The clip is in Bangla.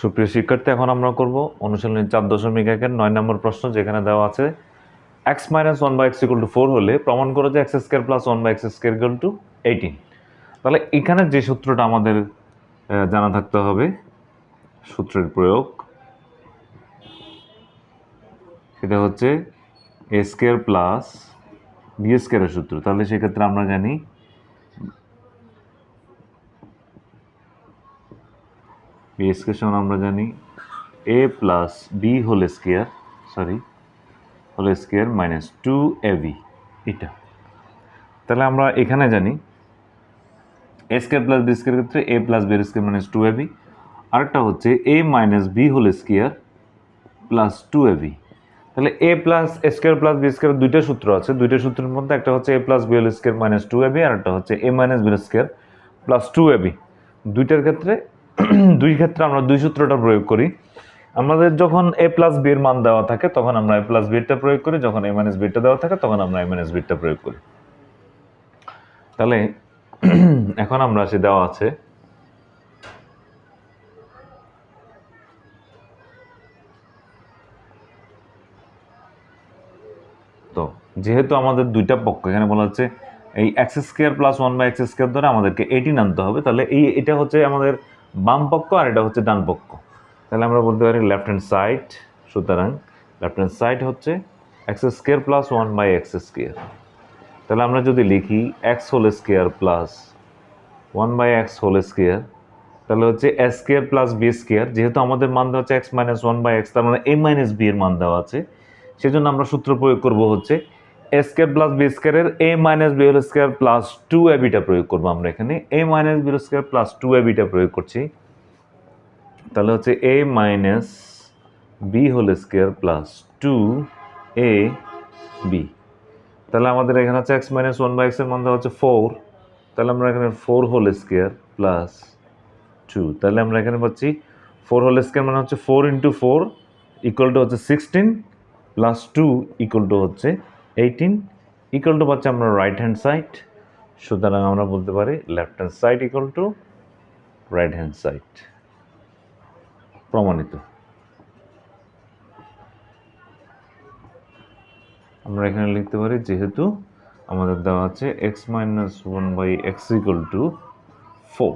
সুপ্রিয় শিক্ষার্থী, এখন আমরা করব অনুশীলনী চার দশমিক একের নয় নম্বর প্রশ্ন, যেখানে দেওয়া আছে x minus one by x equal to four হলে প্রমাণ করো যে x square plus one by x square equal to eighteen তাহলে এখানে যে সূত্রটা আমাদের জানা থাকতে হবে, সূত্রের প্রয়োগ, সেটা হচ্ছে এ স্কোয়ার প্লাস বি স্কোয়ারের সূত্র। তাহলে সেক্ষেত্রে আমরা জানি বি স্কোয়ার সমান আমরা জানি a plus b whole square sorry whole square minus two a b এটা। তাহলে আমরা এখানে জানি a square plus b square ক্ষেত্রে a plus b square minus two a b আরেকটা হচ্ছে a minus b whole square plus two a b তাহলে a plus square plus b square দুইটা সূত্র আছে, দুইটা সূত্রের মধ্যে একটা হচ্ছে a plus b whole square minus two a b আর একটা হচ্ছে a minus b square plus two a b দুইটার ক্ষেত্রে দুই ক্ষেত্রে আমরা দুই সূত্রটা প্রয়োগ করি। আমাদের যখন এ প্লাস বি এর মান দেওয়া থাকে, তখন আমরা এ প্লাস বিটা প্রয়োগ করি। যখন এ মাইনাস বিটা দেওয়া থাকে, তখন আমরা এ মাইনাস বিটা প্রয়োগ করি। তাহলে এখন আমরা সে দেওয়া আছে। তো যেহেতু আমাদের দুইটা পক্ষ, এখানে বলা হচ্ছে এই x square plus one by x square ধরে আমাদেরকে এইটিন আনতে হবে, তাহলে এই, এটা হচ্ছে আমাদের বাম পক্ষ আর এটা হচ্ছে ডান পক্ষ। তাহলে আমরা বলতে পারি লেফট হ্যান্ড সাইড সুতরাং লেফট হ্যান্ড সাইড হচ্ছে x square plus one by x square তাহলে আমরা যদি লিখি x whole square plus one by x whole square তাহলে হচ্ছে s square plus b square যেহেতু আমাদের মান দেওয়া হচ্ছে x minus one by x তার মানে এ মাইনাস বি এর মান দেওয়া আছে। সেজন্য আমরা সূত্র প্রয়োগ করব হচ্ছে স্কোয়ার প্লাস বি স্কোয়ারের a minus b whole square plus two a beta প্রয়োগ করব আমরা এখানে। A minus b square plus two a beta প্রয়োগ করছি। তাহলে হচ্ছে a minus b whole square plus two a b তাহলে আমাদের এখানে হচ্ছে এক্স মাইনাস ওয়ান বাই এক্সের মান হচ্ছে ফোর তাহলে আমরা এখানে four whole square plus two তাহলে আমরা এখানে পাচ্ছি ফোর হোল স্কোয়ার মানে হচ্ছে four into four equal to হচ্ছে sixteen plus two equal to হচ্ছে এইটিন ইকুয়াল টু পাচ্ছি আমরা রাইট হ্যান্ড সাইড সুতরাং আমরা বলতে পারি left hand side equal to right hand side প্রমাণিত। আমরা এখানে লিখতে পারি যেহেতু আমাদের দেওয়া আছে x minus one by x equal to four